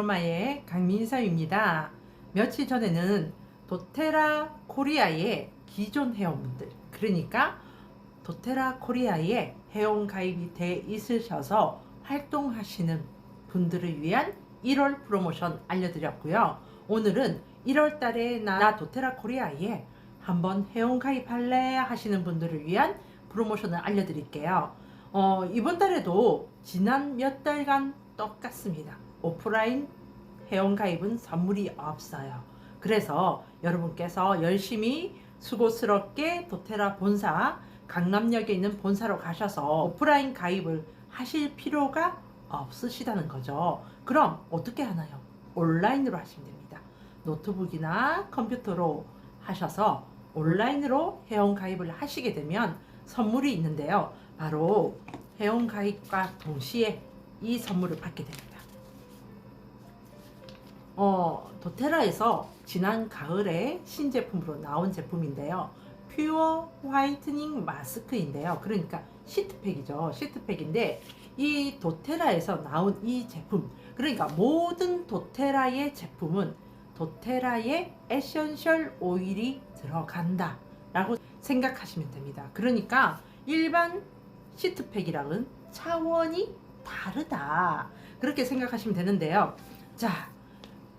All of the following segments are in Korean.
아로마의 강민서입니다. 며칠 전에는 도테라 코리아의 기존 회원분들, 그러니까 도테라 코리아에 회원 가입이 돼 있으셔서 활동하시는 분들을 위한 1월 프로모션 알려드렸고요. 오늘은 1월 달에 나 도테라 코리아에 한번 회원 가입할래 하시는 분들을 위한 프로모션을 알려드릴게요. 어, 이번 달에도 지난 몇 달간 똑같습니다. 오프라인 회원 가입은 선물이 없어요. 그래서 여러분께서 열심히 수고스럽게 도테라 본사 강남역에 있는 본사로 가셔서 오프라인 가입을 하실 필요가 없으시다는 거죠. 그럼 어떻게 하나요? 온라인으로 하시면 됩니다. 노트북이나 컴퓨터로 하셔서 온라인으로 회원 가입을 하시게 되면 선물이 있는데요. 바로 회원 가입과 동시에 이 선물을 받게 됩니다. 어, 도테라에서 지난 가을에 신제품으로 나온 제품인데요. 퓨어 화이트닝 마스크인데요. 그러니까 시트팩이죠. 시트팩인데 이 도테라에서 나온 이 제품, 그러니까 모든 도테라의 제품은 도테라의 에센셜 오일이 들어간다 라고 생각하시면 됩니다. 그러니까 일반 시트팩이랑은 차원이 다르다. 그렇게 생각하시면 되는데요. 자,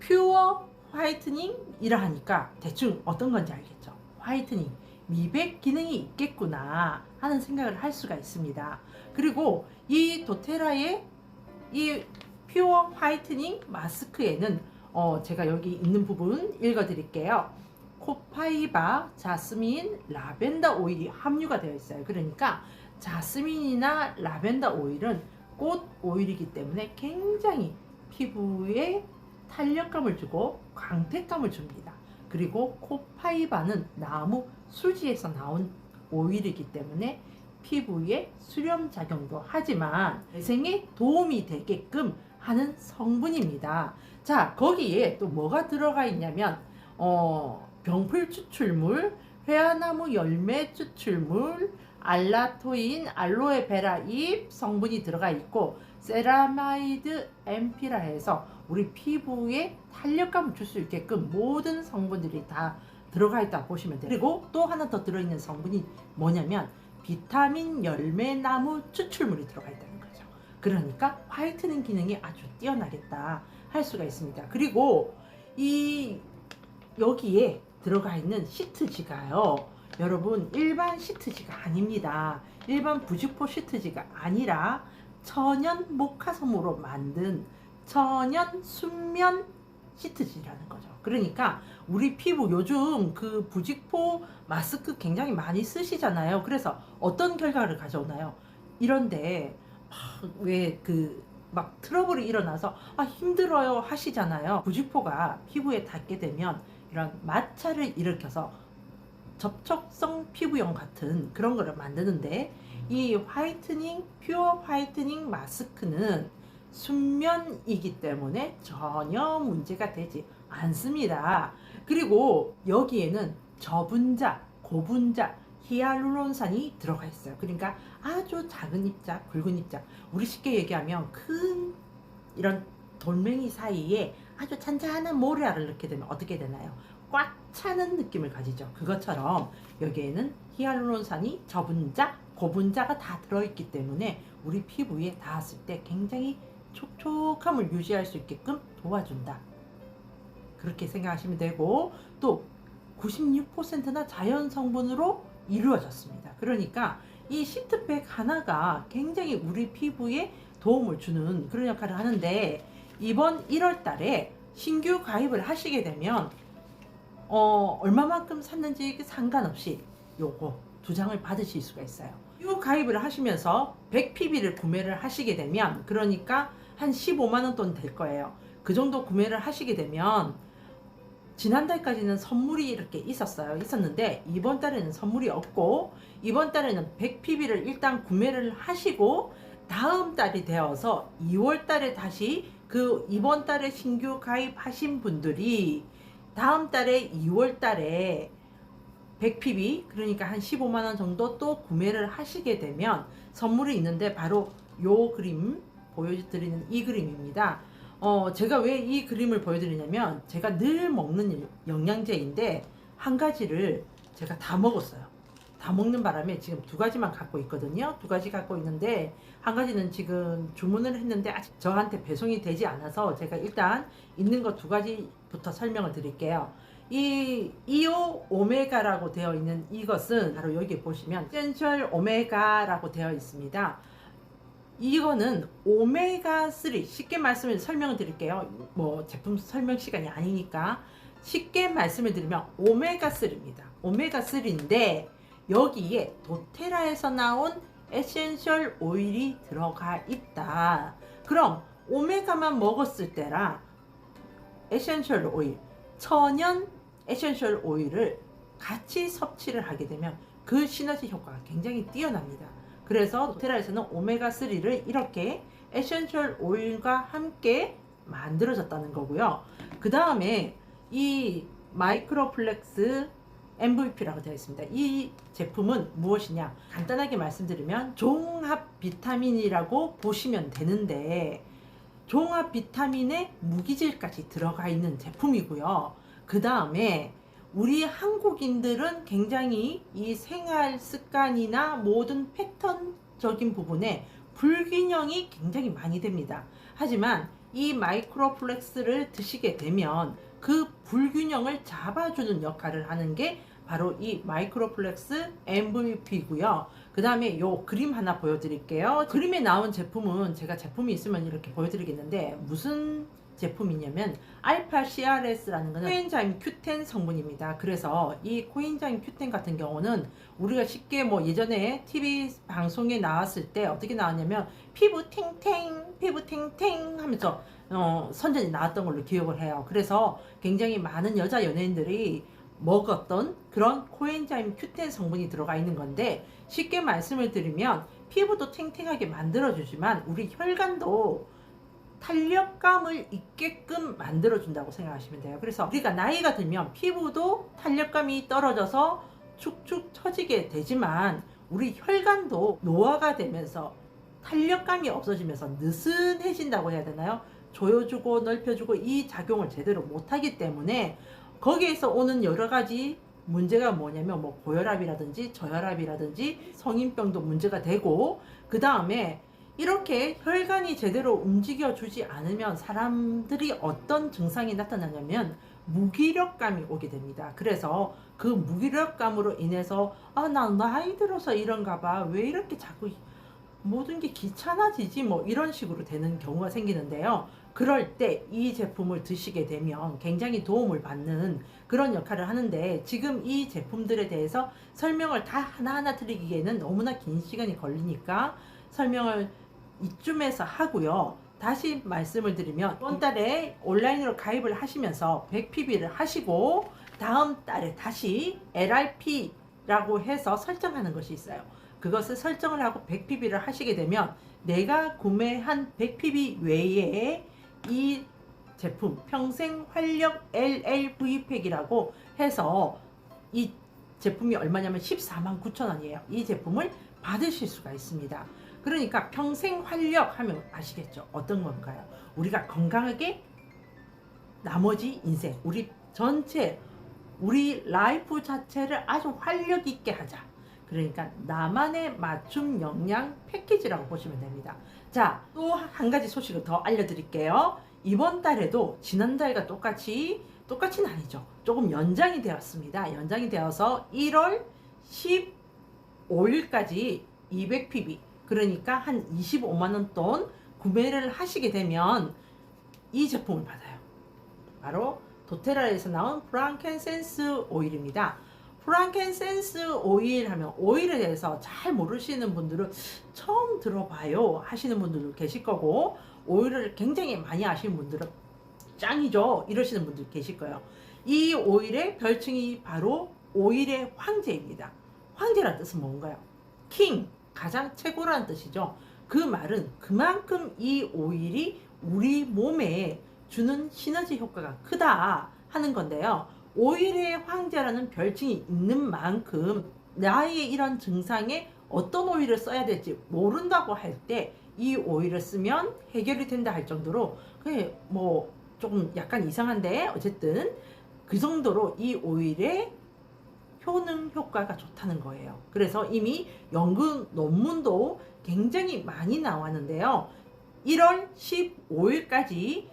퓨어 화이트닝이라 하니까 대충 어떤 건지 알겠죠? 화이트닝, 미백 기능이 있겠구나 하는 생각을 할 수가 있습니다. 그리고 이 도테라의 이 퓨어 화이트닝 마스크에는 어, 제가 여기 있는 부분 읽어드릴게요. 코파이바, 자스민, 라벤더 오일이 함유가 되어 있어요. 그러니까 자스민이나 라벤더 오일은 꽃 오일이기 때문에 굉장히 피부에 탄력감을 주고 광택감을 줍니다. 그리고 코파이바는 나무 수지에서 나온 오일이기 때문에 피부에 수렴 작용도 하지만 재생에 도움이 되게끔 하는 성분입니다. 자, 거기에 또 뭐가 들어가 있냐면 어, 병풀 추출물, 회화나무 열매 추출물, 알라토인, 알로에베라 잎 성분이 들어가 있고 세라마이드 엠피라 해서 우리 피부에 탄력감을 줄 수 있게끔 모든 성분들이 다 들어가 있다 보시면 돼요. 그리고 또 하나 더 들어있는 성분이 뭐냐면 비타민 열매나무 추출물이 들어가 있다는 거죠. 그러니까 화이트닝 기능이 아주 뛰어나겠다 할 수가 있습니다. 그리고 이 여기에 들어가 있는 시트지가요. 여러분 일반 시트지가 아닙니다. 일반 부직포 시트지가 아니라 천연 모카솜으로 만든 천연 순면 시트지라는 거죠. 그러니까 우리 피부 요즘 그 부직포 마스크 굉장히 많이 쓰시잖아요. 그래서 어떤 결과를 가져오나요? 이런데 왜그 막 트러블이 일어나서 아 힘들어요 하시잖아요. 부직포가 피부에 닿게 되면 이런 마찰을 일으켜서 접촉성 피부염 같은 그런 거를 만드는데 이 화이트닝 퓨어 화이트닝 마스크는 순면이기 때문에 전혀 문제가 되지 않습니다. 그리고 여기에는 저분자, 고분자, 히알루론산이 들어가 있어요. 그러니까 아주 작은 입자, 굵은 입자. 우리 쉽게 얘기하면 큰 이런 돌멩이 사이에 아주 잔잔한 모래알을 넣게 되면 어떻게 되나요? 꽉 차는 느낌을 가지죠. 그것처럼 여기에는 히알루론산이 저분자, 고분자가 다 들어있기 때문에 우리 피부에 닿았을 때 굉장히 촉촉함을 유지할 수 있게끔 도와준다. 그렇게 생각하시면 되고 또 96%나 자연 성분으로 이루어졌습니다. 그러니까 이 시트팩 하나가 굉장히 우리 피부에 도움을 주는 그런 역할을 하는데 이번 1월 달에 신규 가입을 하시게 되면 어, 얼마만큼 샀는지 상관없이 요거 두 장을 받으실 수가 있어요. 이 가입을 하시면서 100PB를 구매를 하시게 되면 그러니까 한 15만 원 돈 될 거예요. 그 정도 구매를 하시게 되면 지난달까지는 선물이 이렇게 있었어요. 있었는데 이번 달에는 선물이 없고 이번 달에는 100PB를 일단 구매를 하시고 다음 달이 되어서 2월 달에 다시 그 이번 달에 신규 가입하신 분들이 다음 달에 2월 달에 100PB 그러니까 한 15만 원 정도 또 구매를 하시게 되면 선물이 있는데 바로 요 그림 보여드리는 이 그림입니다. 어, 제가 왜 이 그림을 보여드리냐면 제가 늘 먹는 영양제인데 한 가지를 제가 다 먹었어요. 다 먹는 바람에 지금 두 가지만 갖고 있거든요. 두 가지 갖고 있는데 한 가지는 지금 주문을 했는데 아직 저한테 배송이 되지 않아서 제가 일단 있는 거 두 가지부터 설명을 드릴게요. 이 이오 오메가라고 되어 있는 이것은 바로 여기 보시면 센셜 오메가라고 되어 있습니다. 이거는 오메가 3 쉽게 말씀을 설명을 드릴게요. 뭐 제품 설명 시간이 아니니까 쉽게 말씀을 드리면 오메가 3입니다. 오메가 3인데 여기에 도테라에서 나온 에센셜 오일이 들어가 있다. 그럼 오메가만 먹었을 때랑 에센셜 오일, 천연 에센셜 오일을 같이 섭취를 하게 되면 그 시너지 효과가 굉장히 뛰어납니다. 그래서 도테라에서는 오메가 3를 이렇게 에센셜 오일과 함께 만들어졌다는 거고요. 그 다음에 이 마이크로플렉스 MVP라고 되어 있습니다. 이 제품은 무엇이냐? 간단하게 말씀드리면 종합 비타민이라고 보시면 되는데 종합 비타민에 무기질까지 들어가 있는 제품이고요. 그 다음에 우리 한국인들은 굉장히 이 생활 습관이나 모든 패턴적인 부분에 불균형이 굉장히 많이 됩니다. 하지만 이 마이크로플렉스를 드시게 되면 그 불균형을 잡아주는 역할을 하는 게 바로 이 마이크로플렉스 MVP고요. 그 다음에 요 그림 하나 보여드릴게요. 그림에 나온 제품은 제가 제품이 있으면 이렇게 보여드리겠는데 무슨 제품이냐면 알파 CRS라는 거는 코엔자임 Q10 성분입니다. 그래서 이 코엔자임 Q10 같은 경우는 우리가 쉽게 뭐 예전에 TV 방송에 나왔을 때 어떻게 나왔냐면 피부 탱탱 피부 탱탱 하면서 어, 선전이 나왔던 걸로 기억을 해요. 그래서 굉장히 많은 여자 연예인들이 먹었던 그런 코엔자임 Q10 성분이 들어가 있는 건데 쉽게 말씀을 드리면 피부도 탱탱하게 만들어주지만 우리 혈관도 탄력감을 있게끔 만들어준다고 생각하시면 돼요. 그래서 우리가 나이가 들면 피부도 탄력감이 떨어져서 축축 처지게 되지만 우리 혈관도 노화가 되면서 탄력감이 없어지면서 느슨해진다고 해야 되나요? 조여주고 넓혀주고 이 작용을 제대로 못하기 때문에 거기에서 오는 여러 가지 문제가 뭐냐면 뭐 고혈압이라든지 저혈압이라든지 성인병도 문제가 되고 그 다음에 이렇게 혈관이 제대로 움직여주지 않으면 사람들이 어떤 증상이 나타나냐면 무기력감이 오게 됩니다. 그래서 그 무기력감으로 인해서 아, 나 나이 들어서 이런가 봐. 왜 이렇게 자꾸 모든 게 귀찮아지지? 뭐 이런 식으로 되는 경우가 생기는데요. 그럴 때 이 제품을 드시게 되면 굉장히 도움을 받는 그런 역할을 하는데 지금 이 제품들에 대해서 설명을 다 하나하나 드리기에는 너무나 긴 시간이 걸리니까 설명을 이쯤에서 하고요. 다시 말씀을 드리면 이번 달에 온라인으로 가입을 하시면서 100PB를 하시고 다음 달에 다시 LRP라고 해서 설정하는 것이 있어요. 그것을 설정을 하고 100PB를 하시게 되면 내가 구매한 100PB 외에 이 제품 평생 활력 LLV 팩이라고 해서 이 제품이 얼마냐면 14만 9천 원이에요. 이 제품을 받으실 수가 있습니다. 그러니까 평생 활력 하면 아시겠죠? 어떤 건가요? 우리가 건강하게 나머지 인생, 우리 전체, 우리 라이프 자체를 아주 활력 있게 하자. 그러니까 나만의 맞춤 영양 패키지라고 보시면 됩니다. 자, 또 한 가지 소식을 더 알려드릴게요. 이번 달에도 지난달과 똑같이, 똑같이는 아니죠. 조금 연장이 되었습니다. 연장이 되어서 1월 15일까지 200pb, 그러니까 한 25만 원 돈 구매를 하시게 되면 이 제품을 받아요. 바로 도테라에서 나온 프랑켄센스 오일입니다. 프랑켄센스 오일 하면 오일에 대해서 잘 모르시는 분들은 처음 들어봐요 하시는 분들도 계실 거고 오일을 굉장히 많이 아시는 분들은 짱이죠 이러시는 분들 계실 거예요. 이 오일의 별칭이 바로 오일의 황제입니다. 황제란 뜻은 뭔가요? 킹, 가장 최고라는 뜻이죠. 그 말은 그만큼 이 오일이 우리 몸에 주는 시너지 효과가 크다 하는 건데요. 오일의 황제라는 별칭이 있는 만큼 나의 이런 증상에 어떤 오일을 써야 될지 모른다고 할 때 이 오일을 쓰면 해결이 된다 할 정도로 그게 뭐 조금 약간 이상한데 어쨌든 그 정도로 이 오일의 효능 효과가 좋다는 거예요. 그래서 이미 연구 논문도 굉장히 많이 나왔는데요. 1월 15일까지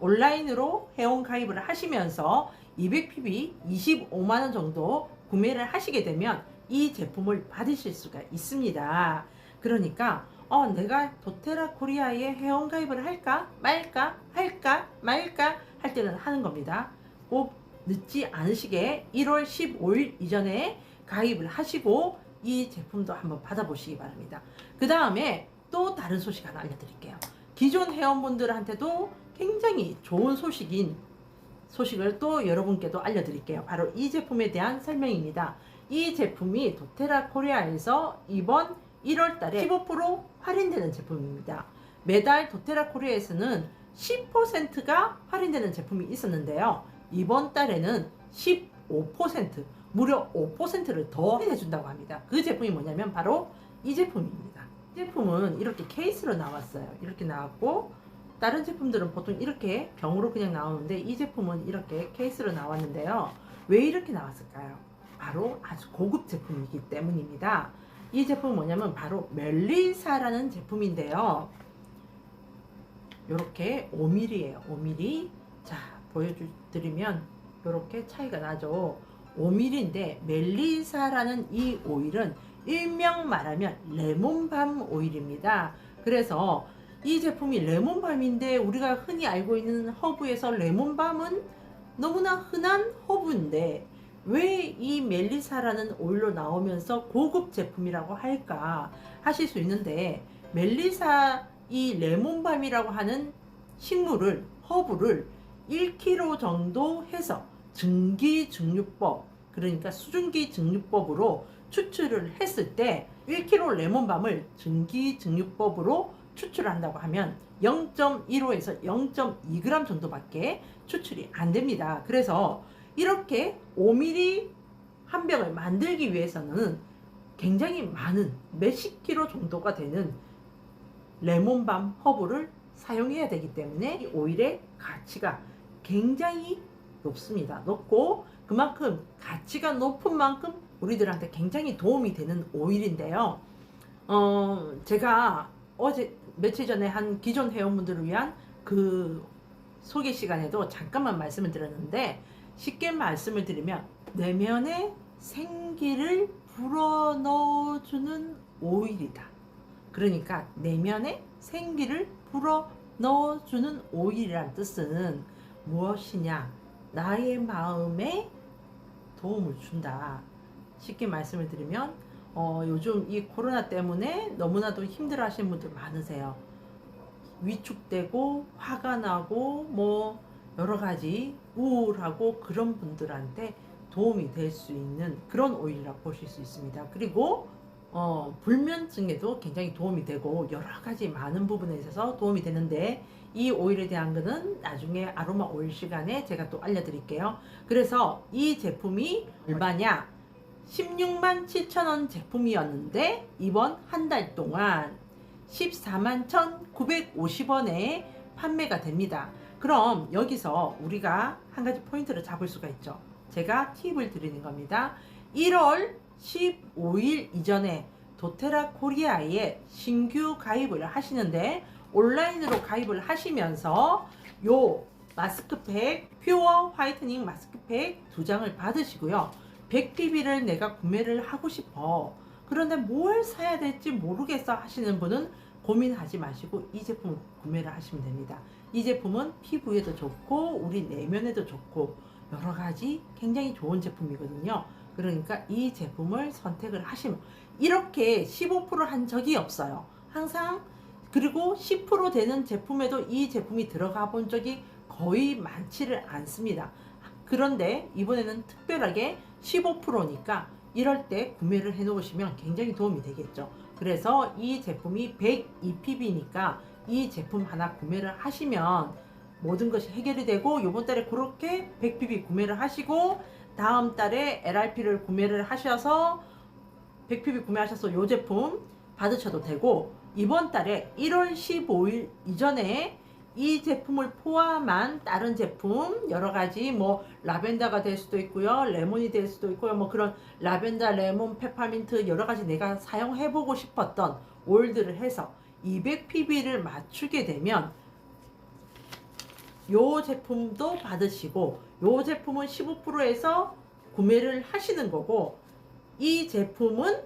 온라인으로 회원 가입을 하시면서 200pb 25만 원 정도 구매를 하시게 되면 이 제품을 받으실 수가 있습니다. 그러니까 어 내가 도테라 코리아에 회원 가입을 할까 말까 할까 말까 할 때는 하는 겁니다. 꼭 늦지 않으시게 1월 15일 이전에 가입을 하시고 이 제품도 한번 받아보시기 바랍니다. 그 다음에 또 다른 소식 하나 알려드릴게요. 기존 회원분들한테도 굉장히 좋은 소식인 소식을 또 여러분께도 알려드릴게요. 바로 이 제품에 대한 설명입니다. 이 제품이 도테라 코리아에서 이번 1월 달에 15% 할인되는 제품입니다. 매달 도테라 코리아에서는 10%가 할인되는 제품이 있었는데요. 이번 달에는 15% 무려 5%를 더 할인해준다고 합니다. 그 제품이 뭐냐면 바로 이 제품입니다. 이 제품은 이렇게 케이스로 나왔어요. 이렇게 나왔고 다른 제품들은 보통 이렇게 병으로 그냥 나오는데 이 제품은 이렇게 케이스로 나왔는데요. 왜 이렇게 나왔을까요? 바로 아주 고급 제품이기 때문입니다. 이 제품은 뭐냐면 바로 멜리사라는 제품인데요. 이렇게 5mm예요. 5mm. 자, 보여드리면 이렇게 차이가 나죠. 5mm인데 멜리사라는 이 오일은 일명 말하면 레몬밤 오일입니다. 그래서 이 제품이 레몬밤인데 우리가 흔히 알고 있는 허브에서 레몬밤은 너무나 흔한 허브인데 왜 이 멜리사라는 오일로 나오면서 고급 제품이라고 할까 하실 수 있는데 멜리사 이 레몬밤이라고 하는 식물을 허브를 1kg 정도 해서 증기 증류법 그러니까 수증기 증류법으로 추출을 했을 때 1kg 레몬밤을 증기 증류법으로 추출한다고 하면 0.15에서 0.2g 정도밖에 추출이 안 됩니다. 그래서 이렇게 5mm 한 병을 만들기 위해서는 굉장히 많은 몇십 킬로 정도가 되는 레몬밤 허브를 사용해야 되기 때문에 이 오일의 가치가 굉장히 높습니다. 높고 그만큼 가치가 높은 만큼 우리들한테 굉장히 도움이 되는 오일인데요. 어, 제가 어제 며칠 전에 한 기존 회원분들을 위한 그 소개 시간에도 잠깐만 말씀을 드렸는데 쉽게 말씀을 드리면 내면에 생기를 불어넣어주는 오일이다. 그러니까 내면에 생기를 불어넣어주는 오일이란 뜻은 무엇이냐? 나의 마음에 도움을 준다. 쉽게 말씀을 드리면 어, 요즘 이 코로나 때문에 너무나도 힘들어 하시는 분들 많으세요. 위축되고 화가 나고 뭐 여러 가지 우울하고 그런 분들한테 도움이 될 수 있는 그런 오일이라고 보실 수 있습니다. 그리고 어, 불면증에도 굉장히 도움이 되고 여러 가지 많은 부분에 있어서 도움이 되는데 이 오일에 대한 거는 나중에 아로마 오일 시간에 제가 또 알려드릴게요. 그래서 이 제품이 얼마냐? 16만 7천 원 제품이었는데 이번 한 달 동안 14만 1,950원에 판매가 됩니다. 그럼 여기서 우리가 한 가지 포인트를 잡을 수가 있죠. 제가 팁을 드리는 겁니다. 1월 15일 이전에 도테라 코리아에 신규 가입을 하시는데 온라인으로 가입을 하시면서 요 마스크팩 퓨어 화이트닝 마스크팩 두 장을 받으시고요. 100PB를 내가 구매를 하고 싶어. 그런데 뭘 사야 될지 모르겠어 하시는 분은 고민하지 마시고 이 제품을 구매를 하시면 됩니다. 이 제품은 피부에도 좋고 우리 내면에도 좋고 여러 가지 굉장히 좋은 제품이거든요. 그러니까 이 제품을 선택을 하시면 이렇게 15%한 적이 없어요. 항상 그리고 10% 되는 제품에도 이 제품이 들어가 본 적이 거의 많지를 않습니다. 그런데 이번에는 특별하게 15%니까 이럴 때 구매를 해 놓으시면 굉장히 도움이 되겠죠. 그래서 이 제품이 102pb니까 이 제품 하나 구매를 하시면 모든 것이 해결이 되고 이번 달에 그렇게 100pb 구매를 하시고 다음 달에 LRP를 구매를 하셔서 100pb 구매하셔서 이 제품 받으셔도 되고 이번 달에 1월 15일 이전에 이 제품을 포함한 다른 제품 여러 가지 뭐 라벤더가 될 수도 있고요 레몬이 될 수도 있고요 뭐 그런 라벤더 레몬 페퍼민트 여러 가지 내가 사용해 보고 싶었던 오일들을 해서 200pb를 맞추게 되면 요 제품도 받으시고 요 제품은 15%에서 구매를 하시는 거고 이 제품은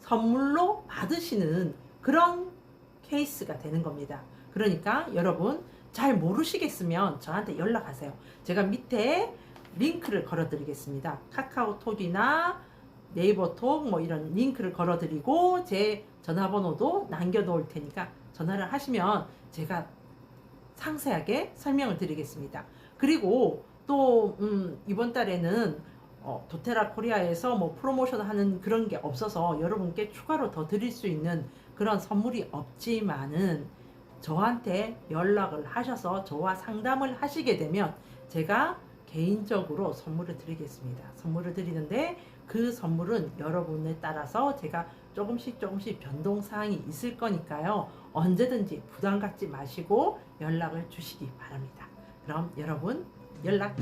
선물로 받으시는 그런 케이스가 되는 겁니다. 그러니까 여러분 잘 모르시겠으면 저한테 연락하세요. 제가 밑에 링크를 걸어 드리겠습니다. 카카오톡이나 네이버톡 뭐 이런 링크를 걸어 드리고 제 전화번호도 남겨 놓을 테니까 전화를 하시면 제가 상세하게 설명을 드리겠습니다. 그리고 또 음, 이번 달에는 어, 도테라 코리아에서 뭐 프로모션 하는 그런 게 없어서 여러분께 추가로 더 드릴 수 있는 그런 선물이 없지만은 저한테 연락을 하셔서 저와 상담을 하시게 되면 제가 개인적으로 선물을 드리겠습니다. 선물을 드리는데 그 선물은 여러분에 따라서 제가 조금씩 조금씩 변동 사항이 있을 거니까요. 언제든지 부담 갖지 마시고 연락을 주시기 바랍니다. 그럼 여러분 연락.